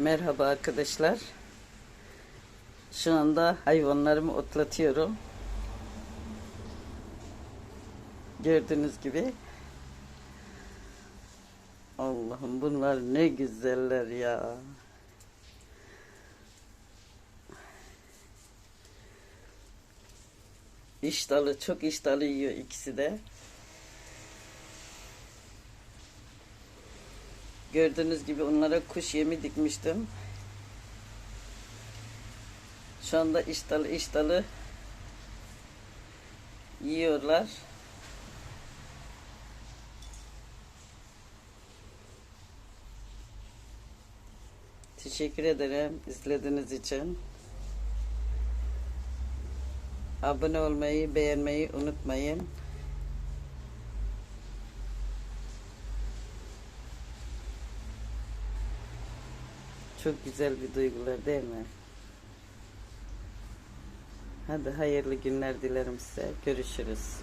Merhaba arkadaşlar. Şu anda hayvanlarımı otlatıyorum. Gördüğünüz gibi. Allah'ım bunlar ne güzeller ya. İştahlı, çok iştahlı yiyor ikisi de. Gördüğünüz gibi onlara kuş yemi dikmiştim. Şu anda iştalı iştalı yiyorlar. Teşekkür ederim izlediğiniz için. Abone olmayı, beğenmeyi unutmayın. Çok güzel bir duygular değil mi? Hadi hayırlı günler dilerim size. Görüşürüz.